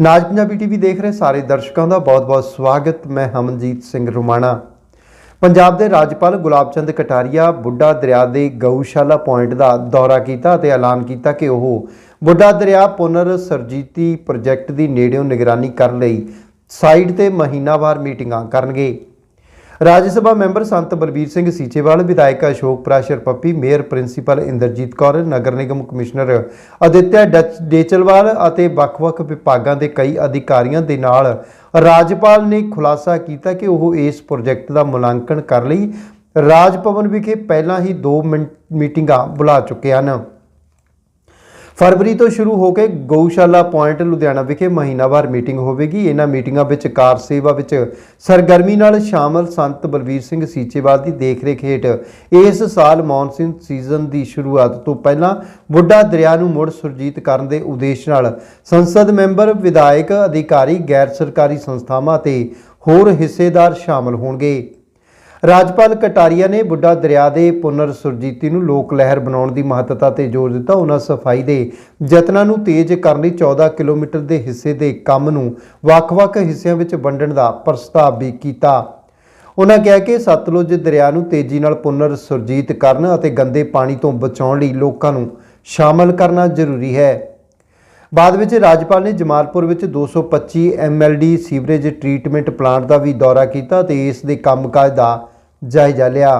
ਨਾਜ Punjabi TV ਦੇਖ ਰਹੇ ਸਾਰੇ ਦਰਸ਼ਕਾਂ ਦਾ ਬਹੁਤ-ਬਹੁਤ ਸਵਾਗਤ। ਮੈਂ ਹਮਨਜੀਤ ਸਿੰਘ ਰੁਮਾਣਾ। ਪੰਜਾਬ ਦੇ ਰਾਜਪਾਲ ਗੁਲਾਬ ਚੰਦ ਕਟਾਰੀਆ ਬੁੱਢਾ ਦਰਿਆ ਦੇ ਗਊਸ਼ਾਲਾ ਪੁਆਇੰਟ ਦਾ ਦੌਰਾ ਕੀਤਾ ਅਤੇ ਐਲਾਨ ਕੀਤਾ ਕਿ ਉਹ ਬੁੱਢਾ ਦਰਿਆ ਪੁਨਰ ਸਰਜੀਤੀ ਪ੍ਰੋਜੈਕਟ ਦੀ ਨੇੜਿਓਂ ਨਿਗਰਾਨੀ ਕਰਨ ਲਈ। ਸਾਈਟ ਤੇ ਮਹੀਨਾਵਾਰ ਮੀਟਿੰਗਾਂ ਕਰਨਗੇ। ਰਾਜ ਸਭਾ ਮੈਂਬਰ ਸੰਤ ਬਲਬੀਰ ਸਿੰਘ ਸੀਚੇਵਾਲ, ਵਿਧਾਇਕ ਅਸ਼ੋਕ ਪ੍ਰਾਸ਼ਰ ਪੱਪੀ, ਮੇਅਰ ਪ੍ਰਿੰਸੀਪਲ ਇੰਦਰਜੀਤ ਕੌਰ, ਨਗਰ ਨਿਗਮ ਕਮਿਸ਼ਨਰ ਅਦਿੱਤਿਆ ਡੇਚਲਵਾਲ ਅਤੇ ਵੱਖ-ਵੱਖ ਵਿਭਾਗਾਂ ਦੇ ਕਈ ਅਧਿਕਾਰੀਆਂ ਦੇ ਨਾਲ ਰਾਜਪਾਲ ਨੇ ਖੁਲਾਸਾ ਕੀਤਾ ਕਿ ਉਹ ਇਸ ਪ੍ਰੋਜੈਕਟ ਦਾ ਮੁਲਾਂਕਣ ਕਰਨ ਲਈ। ਰਾਜ ਭਵਨ ਵਿਖੇ ਪਹਿਲਾਂ ਹੀ ਦੋ ਮਿੰ- ਮੀਟਿੰਗਾਂ ਬੁਲਾ ਚੁੱਕੇ ਹਨ। ਫਰਵਰੀ ਤੋਂ ਸ਼ੁਰੂ ਹੋ ਕੇ ਗਊਸ਼ਾਲਾ ਪੁਆਇੰਟ ਲੁਧਿਆਣਾ ਵਿਖੇ ਮਹੀਨਾਵਾਰ ਮੀਟਿੰਗ ਹੋਵੇਗੀ। ਇਹਨਾਂ ਮੀਟਿੰਗਾਂ ਵਿੱਚ ਕਾਰ ਸੇਵਾ ਵਿੱਚ ਸਰਗਰਮੀ ਨਾਲ ਸ਼ਾਮਲ ਸੰਤ ਬਲਵੀਰ ਸਿੰਘ ਸੀਚੇਵਾਲ ਦੀ ਦੇਖਰੇਖ ਹੇਠ ਇਸ ਸਾਲ ਮੌਨਸੂਨ ਸੀਜ਼ਨ ਦੀ ਸ਼ੁਰੂਆਤ ਤੋਂ ਪਹਿਲਾਂ ਬੁੱਢਾ ਦਰਿਆ ਨੂੰ ਮੁੜ ਸੁਰਜੀਤ ਕਰਨ ਦੇ ਉਦੇਸ਼ ਨਾਲ ਸੰਸਦ ਮੈਂਬਰ, ਵਿਧਾਇਕ, ਅਧਿਕਾਰੀ, ਗੈਰ ਸਰਕਾਰੀ ਸੰਸਥਾਵਾਂ ਤੇ ਹੋਰ ਹਿੱਸੇਦਾਰ ਸ਼ਾਮਲ ਹੋਣਗੇ। ਰਾਜਪਾਲ ਕਟਾਰੀਆ ਨੇ ਬੁੱਢਾ ਦਰਿਆ ਦੇ ਪੁਨਰ ਸੁਰਜੀਤੀ ਨੂੰ ਲੋਕ ਲਹਿਰ ਬਣਾਉਣ ਦੀ ਮਹੱਤਤਾ ਤੇ ਜ਼ੋਰ ਦਿੱਤਾ। ਉਹਨਾਂ ਸਫ਼ਾਈ ਦੇ ਯਤਨਾਂ ਨੂੰ ਤੇਜ਼ ਕਰਨ ਲਈ 14 ਕਿਲੋਮੀਟਰ ਦੇ ਹਿੱਸੇ ਦੇ ਕੰਮ ਨੂੰ ਵੱਖ-ਵੱਖ ਹਿੱਸਿਆਂ ਵਿੱਚ ਵੰਡਣ ਦਾ ਪ੍ਰਸਤਾਵ ਵੀ ਕੀਤਾ। ਉਹਨਾਂ ਕਿਹਾ ਕਿ ਸਤਲੁਜ ਦਰਿਆ ਨੂੰ ਤੇਜ਼ੀ ਨਾਲ ਪੁਨਰ ਸੁਰਜੀਤ ਕਰਨ ਅਤੇ ਗੰਦੇ ਪਾਣੀ ਤੋਂ ਬਚਾਉਣ ਲਈ ਲੋਕਾਂ ਨੂੰ ਸ਼ਾਮਲ ਕਰਨਾ ਜ਼ਰੂਰੀ ਹੈ। ਬਾਅਦ ਵਿੱਚ ਰਾਜਪਾਲ ਨੇ ਜਮਾਲਪੁਰ ਵਿੱਚ 225 ਐਮਐਲਡੀ ਸੀਵਰੇਜ ਟ੍ਰੀਟਮੈਂਟ ਪਲਾਂਟ ਦਾ ਵੀ ਦੌਰਾ ਕੀਤਾ ਤੇ ਇਸ ਦੇ ਕੰਮਕਾਜ ਦਾ ਜਾਇਜ਼ਾ ਲਿਆ।